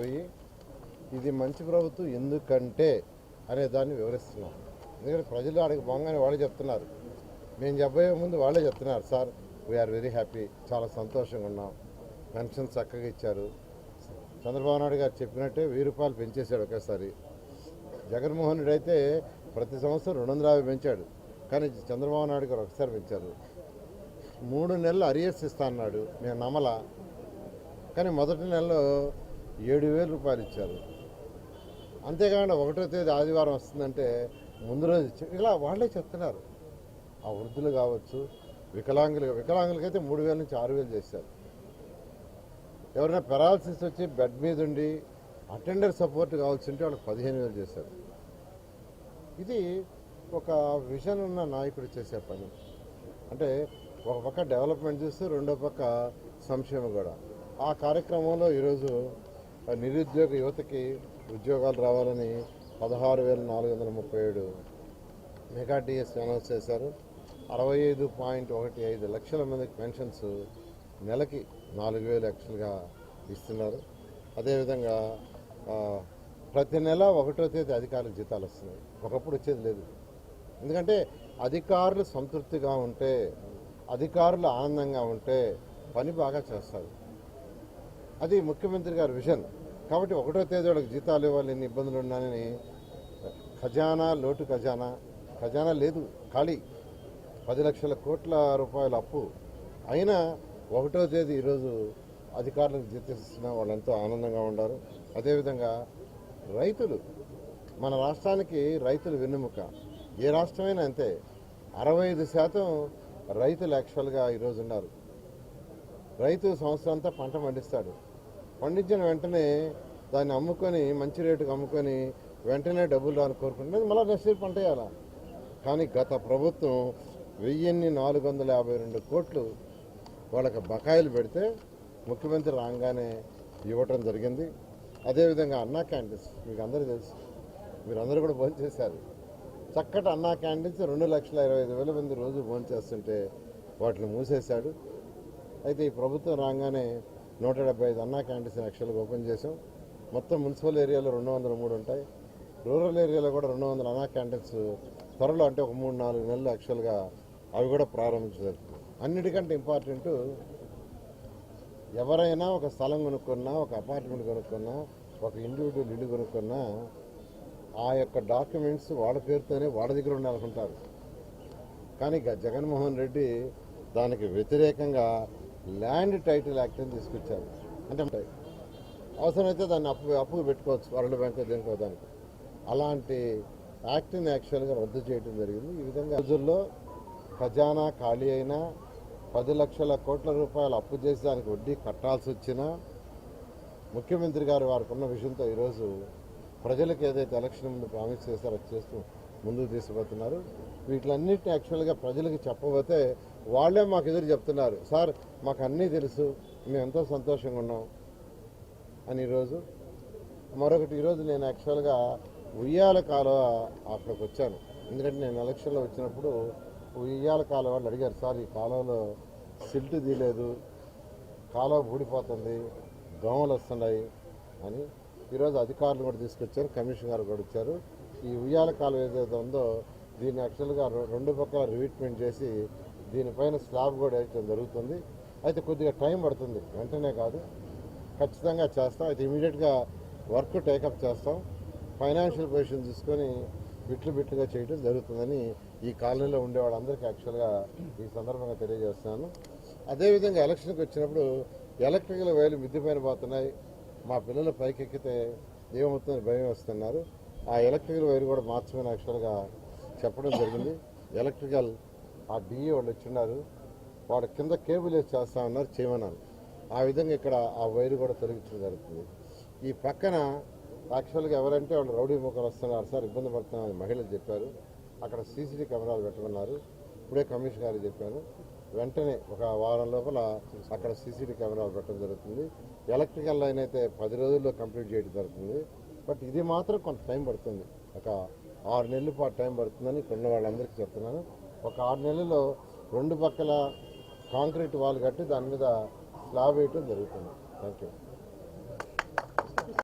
పోయి ఇది మంచి ప్రభుత్వం ఎందుకంటే అనే దాన్ని వివరిస్తున్నాం. ఎందుకంటే ప్రజలు ఆడికి బాగానే వాళ్ళే చెప్తున్నారు. మేము చెప్పబోయే ముందు వాళ్ళే చెప్తున్నారు సార్ వీఆర్ వెరీ హ్యాపీ చాలా సంతోషంగా ఉన్నాం. పెన్షన్ చక్కగా ఇచ్చారు. చంద్రబాబు నాయుడు గారు చెప్పినట్టే వెయ్యి రూపాయలు పెంచేశాడు ఒకేసారి. జగన్మోహన్ రెడ్డి అయితే ప్రతి సంవత్సరం రెండు వందల యాభై పెంచాడు. కానీ చంద్రబాబు నాయుడు గారు ఒకసారి పెంచారు. మూడు నెలలు అరియర్స్ ఇస్తా అన్నాడు. మేము నమ్మల. కానీ మొదటి నెలలో ఏడు వేల రూపాయలు ఇచ్చారు. అంతేకాకుండా ఒకటో తేదీ ఆదివారం వస్తుందంటే ముందు రోజు ఇలా వాళ్ళే చెప్తున్నారు. ఆ వృద్ధులు కావచ్చు వికలాంగులు వికలాంగులకైతే మూడు వేల నుంచి ఆరు వేలు చేశారు. ఎవరైనా పెరాలసిస్ వచ్చి బెడ్ మీద ఉండి అటెండర్ సపోర్ట్ కావాల్సి ఉంటే వాళ్ళకి పదిహేను వేలు చేశారు. ఇది ఒక విజన్ ఉన్న నాయకుడు చేసే పని. అంటే ఒక పక్క డెవలప్మెంట్ చూస్తే రెండో పక్క సంక్షేమం కూడా. ఆ కార్యక్రమంలో ఈరోజు నిరుద్యోగ యువతకి ఉద్యోగాలు రావాలని పదహారు వేల నాలుగు వందల ముప్పై ఏడు మెగా డిఎస్ అనౌన్స్ చేశారు. అరవై ఐదు పాయింట్ ఒకటి ఐదు లక్షల మందికి పెన్షన్స్ నెలకి నాలుగు వేలు యాక్చువల్గా ఇస్తున్నారు. అదేవిధంగా ప్రతి నెల ఒకటో తేదీ అధికారులకు జీతాలు వస్తున్నాయి. ఒకప్పుడు వచ్చేది లేదు. ఎందుకంటే అధికారులు సంతృప్తిగా ఉంటే అధికారులు ఆనందంగా ఉంటే పని బాగా చేస్తారు. అది ముఖ్యమంత్రి గారి విజన్. కాబట్టి ఒకటో తేదీ వాళ్ళకి జీతాలు ఇవ్వాలి ఎన్ని ఇబ్బందులు ఉన్నాయని. ఖజానా లోటు ఖజానా. ఖజానా లేదు ఖాళీ. పది లక్షల కోట్ల రూపాయల అప్పు. అయినా ఒకటో తేదీ ఈరోజు అధికారులకు జీతిస్తున్న వాళ్ళు ఎంతో ఆనందంగా ఉన్నారు అదేవిధంగా రైతులు మన రాష్ట్రానికి రైతులు వెన్నెముక. ఏ రాష్ట్రమైనా అంతే అరవై ఐదు శాతం రైతులు యాక్చువల్గా ఈరోజు ఉన్నారు. రైతు సంవత్సరం అంతా పంట పండిస్తాడు. పండించిన వెంటనే దాన్ని అమ్ముకొని మంచి రేటుకు అమ్ముకొని వెంటనే డబ్బులు రాని కోరుకుంటున్నది మళ్ళీ నెక్స్ట్ పంట వేయాలా కానీ గత ప్రభుత్వం వెయ్యిన్ని నాలుగు వందల యాభై రెండు కోట్లు వాళ్ళకి బకాయిలు పెడితే ముఖ్యమంత్రి రాగానే ఇవ్వటం జరిగింది. అదేవిధంగా అన్నా క్యాంటీన్స్ మీకు అందరూ తెలుసు మీరందరూ కూడా భోజనం చేశారు. చక్కటి అన్నా క్యాంటీన్స్ రెండు లక్షల ఇరవై ఐదు వేల మంది రోజు భోజనం చేస్తుంటే వాటిని మూసేశాడు. అయితే ఈ ప్రభుత్వం రాగానే నూట డెబ్బై ఐదు అన్నా క్యాంటీన్స్ యాక్చువల్గా ఓపెన్ చేసాం మొత్తం మున్సిపల్ ఏరియాలో రెండు వందల మూడు ఉంటాయి. రూరల్ ఏరియాలో కూడా రెండు వందల అన్నా క్యాంటీన్స్ త్వరలో అంటే ఒక మూడు నాలుగు నెలలు యాక్చువల్గా అవి కూడా ప్రారంభించారు అన్నిటికంటే ఇంపార్టెంట్ ఎవరైనా ఒక స్థలం కొనుక్కున్నా ఒక అపార్ట్మెంట్ కొనుక్కున్నా ఒక ఇండివిజువల్ ఇల్లు కొనుక్కున్నా ఆ యొక్క డాక్యుమెంట్స్ వాళ్ళ పేరుతోనే వాళ్ళ దగ్గర ఉండాలనుకుంటారు. కానీ జగన్మోహన్ రెడ్డి దానికి వ్యతిరేకంగా ల్యాండ్ టైటిల్ యాక్ట్ అని తీసుకొచ్చారు. అంటే అవసరమైతే దాన్ని అప్పు అప్పుకు పెట్టుకోవచ్చు వరల్డ్ బ్యాంక్ దేనికో దానికి అలాంటి యాక్ట్ని యాక్చువల్గా రద్దు చేయడం జరిగింది. ఈ విధంగా రోజుల్లో ఖజానా ఖాళీ అయినా పది లక్షల కోట్ల రూపాయలు అప్పు చేసి దానికి వడ్డీ కట్టాల్సి వచ్చినా ముఖ్యమంత్రి గారు వారికి ఉన్న విషయంతో ఈరోజు ప్రజలకు ఏదైతే ఎలక్షన్ ముందు ప్రామిస్ చేస్తారో చేస్తూ ముందుకు తీసుకుపోతున్నారు. వీటిలన్నిటిని యాక్చువల్గా ప్రజలకు చెప్పబోతే వాళ్ళే మాకు ఎదురు చెప్తున్నారు. సార్ మాకు అన్నీ తెలుసు. మేము ఎంతో సంతోషంగా ఉన్నాం. అని ఈరోజు మరొకటి ఈరోజు నేను యాక్చువల్గా ఉయ్యాల కాలువ అక్కడికి వచ్చాను. ఎందుకంటే నేను ఎలక్షన్లో వచ్చినప్పుడు ఉయ్యాల కాలువ వాళ్ళు అడిగారు సార్ ఈ కాలువలో సిల్ట్ తీయలేదు. కాలువ ఊడిపోతుంది. దోమలు వస్తున్నాయి. అని ఈరోజు అధికారులు కూడా తీసుకొచ్చారు. కమిషన్ గారు కూడా వచ్చారు. ఈ ఉయ్యాల కాలువ ఏదైతే ఉందో దీన్ని యాక్చువల్గా రెండు పక్కల రివిట్మెంట్ చేసి దీనిపైన స్లాబ్ కూడా వేయడం జరుగుతుంది. అయితే కొద్దిగా టైం పడుతుంది. వెంటనే కాదు. ఖచ్చితంగా చేస్తాం. అయితే ఇమీడియట్గా వర్క్ టేకప్ చేస్తాం. ఫైనాన్షియల్ పొజిషన్ తీసుకొని బిట్లు బిట్లుగా చేయడం జరుగుతుందని ఈ కాలనీలో ఉండే వాళ్ళందరికీ యాక్చువల్గా ఈ సందర్భంగా తెలియజేస్తున్నాను. అదేవిధంగా ఎలక్షన్కి వచ్చినప్పుడు ఎలక్ట్రికల్ వైర్లు మిద్దిపైన పోతున్నాయి. మా పిల్లలు పైకెక్కితే ఏమవుతుందని భయం వస్తున్నారు. ఆ ఎలక్ట్రికల్ వైర్ కూడా మార్చమని యాక్చువల్గా చెప్పడం జరిగింది. ఎలక్ట్రికల్ ఆ డిఈ వాళ్ళు వచ్చిన్నారు వాడు కింద కేబుల్ వేసి చేస్తా ఉన్నారు చేయమన్నాను ఆ విధంగా ఇక్కడ ఆ వైర్ కూడా తొలగించడం జరుగుతుంది. ఈ పక్కన యాక్చువల్గా ఎవరంటే వాళ్ళు రౌడీ ముఖాలు వస్తున్నారు సార్ ఇబ్బంది పడుతున్నామని మహిళలు చెప్పారు. అక్కడ సీసీటీ కెమెరాలు పెట్టమన్నారు. ఇప్పుడే కమిషన్ గారు చెప్పాను. వెంటనే ఒక వారం లోపల అక్కడ సీసీటీ కెమెరాలు పెట్టడం జరుగుతుంది. ఎలక్ట్రికల్ లైన్ అయితే పది రోజుల్లో కంప్లీట్ చేయడం జరుగుతుంది. బట్ ఇది మాత్రం కొంత టైం పడుతుంది. ఒక ఆరు నెలల పాటు టైం పడుతుందని ఇక్కడ ఉన్న వాళ్ళందరికీ చెప్తున్నాను. ఒక ఆరు నెలల్లో రెండు పక్కల కాంక్రీట్ వాల్ కట్టి దాని మీద స్లాబ్ వేయటం జరుగుతుంది. Thank you